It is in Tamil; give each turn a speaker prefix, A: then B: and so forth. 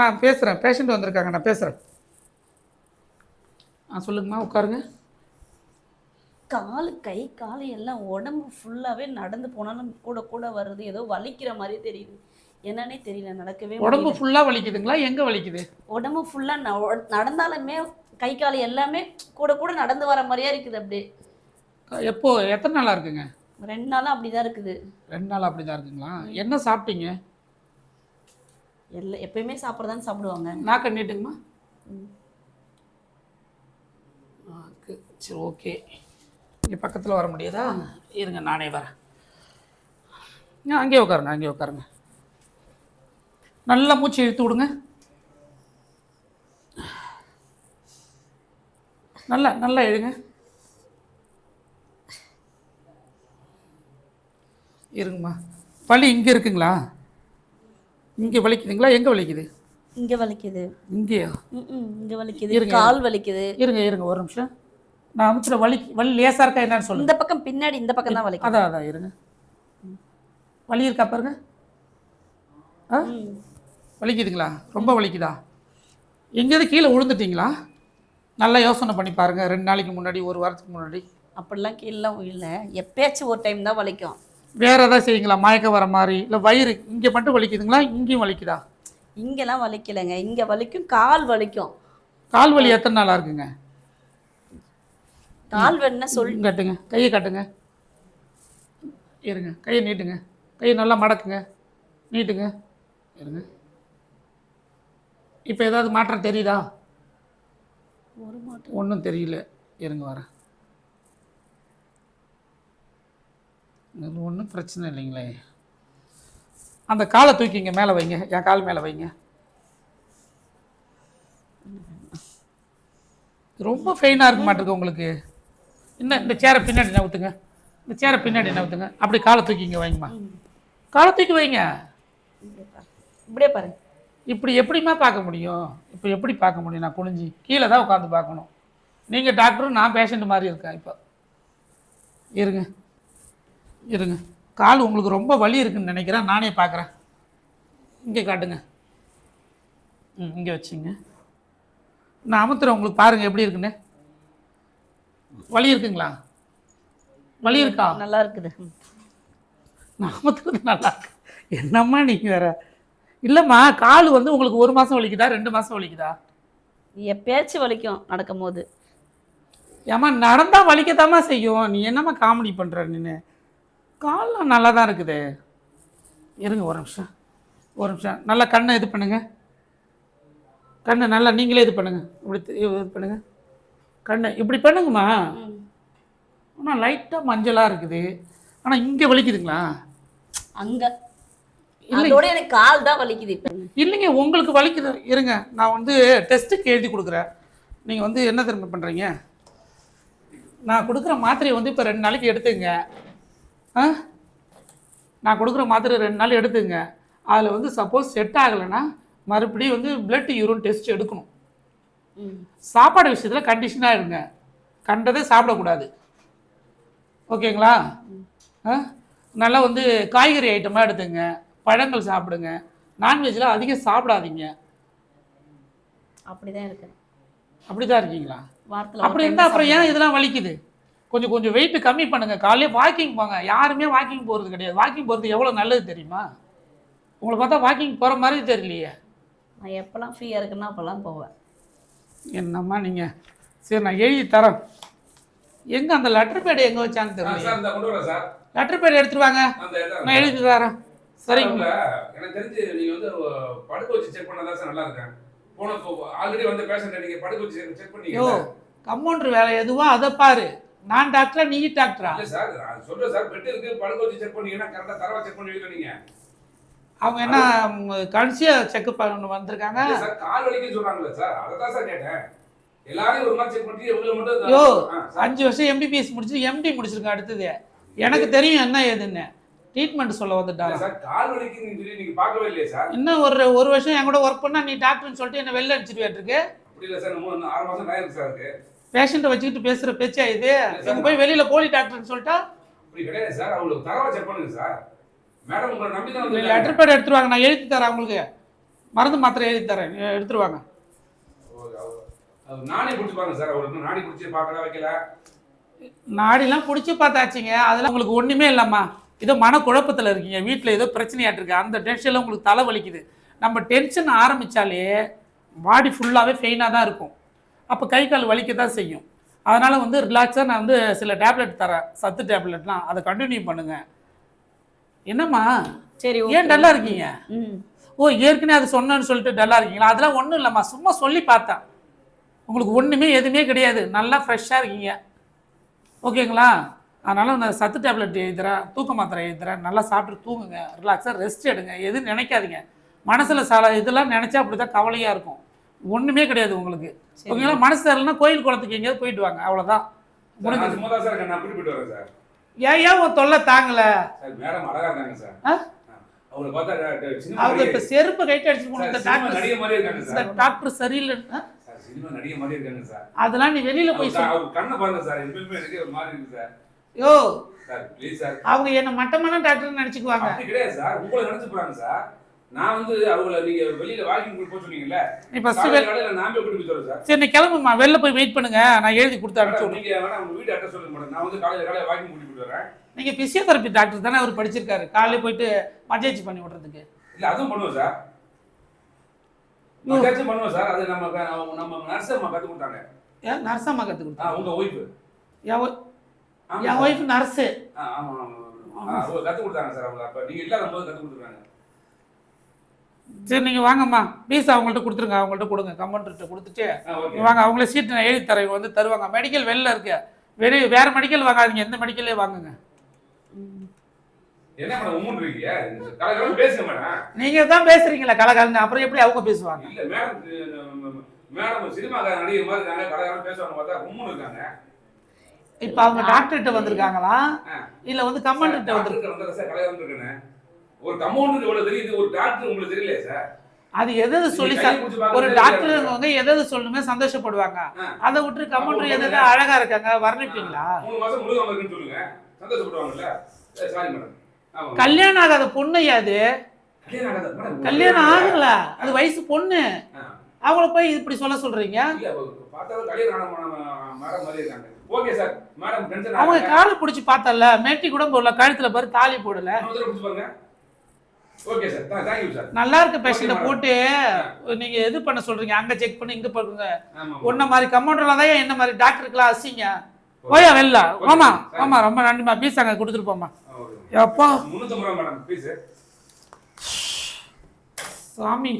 A: நான் பேசுகிறேன் பேஷண்ட் வந்திருக்காங்க நான் பேசுகிறேன் ஆ சொல்லுங்கம்மா உட்காருங்க.
B: கால் கை கால் எல்லாம் உடம்பு ஃபுல்லாவே நடந்து போனாலும் கூட கூட வருது. ஏதோ வலிக்கிற மாதிரி தெரியுது. என்னன்னே தெரியல நடக்கவே
A: உடம்பு. ஃபுல்லாக வலிக்குதுங்களா? எங்கே வலிக்குது?
B: உடம்பு ஃபுல்லா ந- நடந்தாலுமே கை கால் எல்லாமே கூட கூட நடந்து வர மாதிரியே இருக்குது அப்படியே.
A: எப்போ? எத்தனை நாளாக இருக்குங்க?
B: ரெண்டு நாளா அப்படிதான் இருக்குது.
A: ரெண்டு நாள் அப்படி தான் இருக்குங்களா என்ன சாப்பிட்டீங்க?
B: எல்லா எப்பயுமே சாப்பிட்றதான்னு சாப்பிடுவாங்க.
A: நாக்க நீட்டுங்கம்மா. நாக்கு சரி ஓகே. இங்கே பக்கத்தில் வர முடியாதா? இருங்க நானே வரேன். அங்கேயே உட்காருங்க அங்கேயே உட்காருங்க. நல்லா மூச்சு இழுத்து விடுங்க. நல்லா நல்லா எழுங்க இருங்கம்மா. வலி இங்கே இருக்குங்களா? இங்கே வலிக்குதுங்களா? எங்கே வலிக்குது?
B: இங்க வலிக்குது.
A: இங்கேயா?
B: இங்க வலிக்குது.
A: இருங்க.
B: கால் வலிக்குது.
A: இருங்க இருங்க. ஒரு நிமிஷம். நான் அமைச்சுற வலி வலி லேசாக இருக்கா என்னன்னு சொல்லுங்க.
B: இந்த பக்கம் பின்னாடி இந்த பக்கம் தான் வலிக்குது.
A: அதான் அதான் இருங்க. வலி இருக்கா பாருங்க. ஆ. வலிக்குதுங்களா? ரொம்ப வலிக்குதா? எங்கேயாவது கீழே விழுந்துட்டீங்களா? நல்லா யோசனை பண்ணி பாருங்க. ரெண்டு நாளைக்கு முன்னாடி ஒரு வாரத்துக்கு முன்னாடி.
B: அப்படிலாம் கீழலாம் இல்லை எப்பயாச்சும் ஒரு டைம் தான் வலிக்கும்.
A: வேற ஏதாவது செய்யுங்களா? மயக்கம் வர மாதிரி. இல்லை வயிறு இங்கே மட்டும் வலிக்குதுங்களா? இங்கேயும் வலிக்குதா?
B: இங்கெல்லாம் வலிக்கலைங்க. இங்க வலிக்கும் கால் வலிக்கும்.
A: கால் வலி எத்தனை நாளாக இருக்குங்க?
B: கால் வேணும்னா சொல்
A: காட்டுங்க. கையை காட்டுங்க. இருங்க. கையை நீட்டுங்க. கையை நல்லா மடக்குங்க. நீட்டுங்க. இருங்க. இப்போ ஏதாவது மாற்றம் தெரியுதா?
B: ஒரு மாட்டம்
A: ஒன்றும் தெரியல. இருங்க வரேன். இது ஒன்றும் பிரச்சனை இல்லைங்களே. அந்த காலை தூக்கிங்க மேலே வைங்க. என் கால் மேலே வைங்க. ரொம்ப ஃபெயினாக இருக்க மாட்டிருக்கு உங்களுக்கு. இன்னும் இந்த சேரை பின்னாடி நவுத்துங்க இந்த சேரை பின்னாடி நவுத்துங்க அப்படி காலை தூக்கிங்க வைங்கம்மா. காலை தூக்கி வைங்க.
B: இப்படியே பாருங்க.
A: இப்படி எப்படிம்மா பார்க்க முடியும்? இப்போ எப்படி பார்க்க முடியும்? நான் குனிஞ்சி கீழே தான் உட்காந்து பார்க்கணும். நீங்கள் டாக்டரும் நான் பேஷண்ட் மாதிரி இருக்கேன் இப்போ. இருங்க. இருங்க. கால் உங்களுக்கு ரொம்ப வலி இருக்குன்னு நினைக்கிறேன். நானே பார்க்குறேன். இங்கே காட்டுங்க. ம் இங்கே வச்சுங்க. நான் அமுத்துறேன். உங்களுக்கு பாருங்கள் எப்படி இருக்குன்னு. வலி இருக்குங்களா? வலி இருக்கா?
B: நல்லா இருக்குது. ம்.
A: நான் அமுத்துறது நல்லா இருக்கு. என்னம்மா நீங்கள் வேற? இல்லைம்மா கால் வந்து உங்களுக்கு ஒரு மாதம் வலிக்குதா? ரெண்டு மாதம் வலிக்குதா?
B: எப்பயாச்சும் வலிக்கும் நடக்கும் போது
A: ஏம்மா நடந்தால் வலிக்கத்தாம்மா செய்யும். நீ என்னம்மா காமெடி பண்ணுற நீ கால்லாம் நல்லா தான் இருக்குது. இருங்க ஒரு நிமிஷம். ஒரு நிமிஷம். நல்லா கண்ணை இது பண்ணுங்க. கண்ணை நல்லா நீங்களே இது பண்ணுங்க. இப்படி இது பண்ணுங்க. கண்ணை இப்படி பண்ணுங்கம்மா. ஆனால் லைட்டாக மஞ்சளாக இருக்குது. ஆனால் இங்கே வலிக்குதுங்களா?
B: அங்க. அதோட எனக்கு கால் தான் வலிக்குது இப்ப.
A: இல்லைங்க உங்களுக்கு வலிக்குது. இருங்க நான் வந்து டெஸ்ட்டுக்கு எழுதி கொடுக்குறேன். நீங்கள் வந்து என்ன திரும்ப பண்ணுறீங்க நான் கொடுக்குற மாத்திரையை வந்து இப்போ ரெண்டு நாளைக்கு எடுத்துங்க. நான் கொடுக்குற மாத்திரை ரெண்டு நாள் எடுத்துங்க. அதில் வந்து சப்போஸ் செட் ஆகலைன்னா மறுபடியும் வந்து பிளட் யூரின் டெஸ்ட் எடுக்கணும்.
B: ம்.
A: சாப்பாடு விஷயத்தில் கண்டிஷனாக இருங்க. கண்டதே சாப்பிடக்கூடாது. ஓகேங்களா? ஆ? நல்லா வந்து காய்கறி ஐட்டமாக எடுத்துங்க. பழங்கள் சாப்பிடுங்க. நான்வெஜ்லாம் அதிகம் சாப்பிடாதீங்க.
B: அப்படிதான் இருக்கு
A: அப்படி தான் இருக்கீங்களா அப்படி இருந்தால் அப்புறம் ஏன் இதெல்லாம் வலிக்குது? கொஞ்சம் கொஞ்சம் வெயிட் கம்மி பண்ணுங்க. காலையில வாக்கிங் போங்க. யாருமே வாக்கிங் போகிறது கிடையாது. வாக்கிங் போகிறது எவ்வளோ நல்லது தெரியுமா? உங்களை பார்த்தா வாக்கிங் போகிற மாதிரி தெரியலையே.
B: நான் எப்பெல்லாம் ஃப்ரீயா இருக்குன்னா அப்பெல்லாம் போவேன்.
A: என்னம்மா நீங்கள் சரி நான் எழுதி தரேன். எங்கே அந்த லெட்டர் பேடு எங்கே வச்சான்னு தெரியல
C: சார் இந்த கொண்டு வரேன் சார்.
A: லெட்டர் பேடு எடுத்துட்டு வாங்க. நான் எழுதி தரேன். சரிங்க.
C: எனக்கு தெரிஞ்சு நீங்க வந்து படுக்க வச்சு செக் பண்ணா சார் நல்லா இருக்கேன். போன ஆல்ரெடி வந்த பேஷண்ட் நீங்க படுக்க வச்சு செக் பண்ணீங்க
A: கம்பவுண்டர் வேலை எதுவோ? அதை பாரு. நான் டாக்டரா நீ டாக்டரா?
C: இல்ல சார் சொல்றேன் சார் பெட் இருக்கு படுக்க வச்சு செக் பண்ணீங்கன்னா கரெக்டா தரவா செக் பண்ணுவீங்க நீங்க.
A: அவங்க என்ன கடைசியா செக்அப் பண்ண வந்திருக்காங்க?
C: சார் கால் வலிக்குன்னு சொல்றாங்கல்ல சார் அதை தான் சார் கேட்டேன். எல்லாரையும் ஒரு மாதிரி செக் பண்ணி இவங்களை மட்டும்
A: யோ. அஞ்சு வருஷம் எம்பிபிஎஸ் முடிச்சு எம்டி முடிச்சிருக்கேன் அடுத்தது. எனக்கு தெரியும் என்ன ஏதுன்னு. ட்ரீட்மெண்ட் சொல்ல வந்துட்டாங்க.
C: சார் கால் சொல்லி நீங்க பார்க்கவே இல்லையே சார்.
A: இன்னும் ஒரு ஒரு வருஷம் என் கூட ஒர்க் பண்ணா நீ டாக்டர்னு சொல்லிட்டு என்ன வெளில அடிச்சிருவேட்டுருக்கு
C: அப்படி இல்ல சார் நம்ம ஆறு மாசம் சார் இருக்கு
A: பேஷண்ட்டை வச்சுக்கிட்டு பேசுற பேச்சா இது. இவங்க போய் வெளியில போலி டாக்டர்னு சொல்லிட்டா?
C: அப்படி கிடையாது சார். அவங்களுக்கு தரவா செக் பண்ணுங்க சார். மேடம் உங்களை நம்பி தான்
A: லெட்டர் பேட் எடுத்துருவாங்க. நான் எழுதி தரேன் உங்களுக்கு மருந்து மாத்திரை எழுதி தரேன். எ- எடுத்துட்டு வாங்க
C: ஓகே, அவர் அவர் நானே பிடிச்சி பாருங்க சார். அவர் இன்னும் நாடி பிடிச்சி பார்க்கல வைக்கல.
A: நாடிலாம் பிடிச்சி பார்த்தாச்சுங்க. அதெல்லாம் உங்களுக்கு ஒன்றுமே இல்லைம்மா. ஏதோ மனக்குழப்பத்தில் இருக்கீங்க. வீட்டில் ஏதோ பிரச்சனையாட்டு இருக்கு. அந்த டென்ஷனில் உங்களுக்கு தலை வலிக்குது. நம்ம டென்ஷன் ஆரம்பித்தாலே பாடி ஃபுல்லாகவே ஃபெயினாக தான் இருக்கும். அப்போ கை கால் வலிக்க தான் செய்யும். அதனால் வந்து ரிலாக்ஸாக நான் வந்து சில டேப்லெட் தரேன். சத்து டேப்லெட்லாம் அதை கண்டினியூ பண்ணுங்க. என்னம்மா?
B: சரி
A: ஏன். டல்லாக இருக்கீங்க?
B: ம்.
A: ஓ ஏற்கனவே அது சொன்னேன்னு சொல்லிட்டு டல்லாக இருக்கீங்களா? அதெல்லாம் ஒன்றும் இல்லைம்மா. சும்மா சொல்லி பார்த்தேன். உங்களுக்கு ஒன்றுமே எதுவுமே கிடையாது. நல்லா ஃப்ரெஷ்ஷாக இருக்கீங்க. ஓகேங்களா? அதனால் நான் சத்து டேப்லெட் எழுதுறேன் தூக்க மாத்திரை எழுதுறேன். நல்லா சாப்பிட்டு தூங்குங்க. ரிலாக்ஸாக ரெஸ்ட் எடுங்க. எதுவும் நினைக்காதீங்க. மனசில் சால இதெல்லாம் நினச்சா அப்படி தான் கவலையாக இருக்கும். ஒன்றுமே கிடையாது உங்களுக்கு. ஓகேங்களா? மனசு சரியில்லைன்னா கோயில் குளத்துக்கு எங்கேயாவது போயிட்டு வாங்க. அவ்வளோதான்
C: சார்
A: ஏன் ஏன் உன் தொல்லை தாங்கலை? அவங்க இப்போ செருப்பு கைட்டு அடிச்சு டாக்டர் சரியில்லை ஆ?
C: சார் சினிமா நடிகை மாதிரி இருக்காங்க சார்.
A: அதெல்லாம் நீ வெளியில் போய்
C: அவர்
A: சொல்லு.
C: அவர் கண்ணை பாருங்க சார். எப்பவுமே எனக்கு ஒரு மாதிரி இருக்கு sir.
A: Yo.
C: Sir please sir.
A: அவங்க என்ன மட்டமான டாக்டர் நினைச்சுக்குவாங்க.
C: நான் வந்து அவங்கள நீங்க வெளியில வாக்கிங் போய் சொன்னீங்கல்ல
A: நீ ஃபர்ஸ்ட்
C: காலையில நான் போய் கூட்டிட்டு போய் சார்.
A: சரி நீ கிளம்புமா வெளில போய் வெயிட் பண்ணுங்க. நான் எழுதி கொடுத்து அனுப்பிச்சு
C: நீங்க வேணா உங்க வீட்டு அட்ரஸ் சொல்லுங்க மேடம் நான் வந்து காலையில காலையில வாக்கிங் கூட்டிட்டு வரேன்.
A: நீங்க பிசியோதெரப்பி டாக்டர் தானே அவர் படிச்சிருக்காரு. காலையில போயிட்டு மஜேஜ் பண்ணி விடுறதுக்கு.
C: இல்ல அதுவும் பண்ணுவோம் சார். மத்தாச்சும் பண்ணுவோம் சார். அது நம்ம நம்ம- நர்ஸ் அம்மா கத்து கொடுத்தாங்க.
A: ஏன் நர்ஸம்மா கத்து
C: ஆ,
A: கொடுத்தா?
C: உங்க ஒய்ஃப்
A: என் ஒய்- என் ஒய்ஃப் நர்ஸு
C: ஆமா ஆமா கத்து கொடுத்தாங்க சார் அவங்க அப்ப. நீங்க இல்லாத போது கத்து கொடுத்துருக்காங்க.
A: சரி நீங்க வாங்கம்மா. பீஸ் அவங்கள்ட்ட கொடுத்துருங்க. அவங்கள்ட்ட கொடுங்க. கம்பௌண்டர்கிட்ட கொடுத்துட்டு வாங்க. அவங்களே சீட் நான் எழுதி தரேன். வந்து தருவாங்க. மெடிக்கல் வெளில இருக்கு. வெளி வேற மெடிக்கல் வாங்காதீங்க. எந்த மெடிக்கல்லே வாங்குங்க.
B: ம்.
C: என்ன மேடம் உம்முன்னு இருக்கீங்க? கலகலம் பேசுங்க மேடம்
A: நீங்க தான் பேசுறீங்களா கலகலன்னு. அப்புறம் எப்படி அவங்க பேசுவாங்க? இப்போ அவங்க டாக்டர்கிட்ட வந்திருக்காங்களா. இல்ல வந்து கமாண்டர்கிட்ட வந்து
C: ஒரு கம்பவுண்டருக்கு எவ்வளவு தெரியுது? ஒரு டாக்டர் உங்களுக்கு தெரியலையே சார்
A: அது எது எது சொல்லி ஒரு டாக்டர். இருக்கவங்க எது எது சொல்லணுமே சந்தோஷப்படுவாங்க. அதை விட்டு கமெண்ட்ரி எது எது அழகா இருக்காங்க வர்ணிப்பீங்களா? கல்யாணம் ஆகாத பொண்ணுயா அது
C: கல்யாணம்
A: ஆகல. அது வயசு பொண்ணு. அவங்கள போய் இப்படி சொல்ல சொல்றீங்க? அவங்க காலை பிடிச்சி பார்த்தல மேட்டி கூட போடல கழுத்துல பாரு தாலி போடல
C: பிடிச்சி பாருங்க ஓகே சார் தேங்க்யூ சார்
A: நல்லா இருக்க பேஷண்ட. போட்டு நீங்க எது பண்ண சொல்றீங்க? அங்க செக் பண்ணி இங்க
C: ஆமா
A: உன்ன மாதிரி கம்பவுண்டர்ல தான் என்ன மாதிரி டாக்டருக்குலாம் அசிங்க? போயா வெளில? ஆமா ஆமா ரொம்ப நன்றிமா பீஸ் அங்க கொடுத்துட்டு போமா எப்பா? சாமி.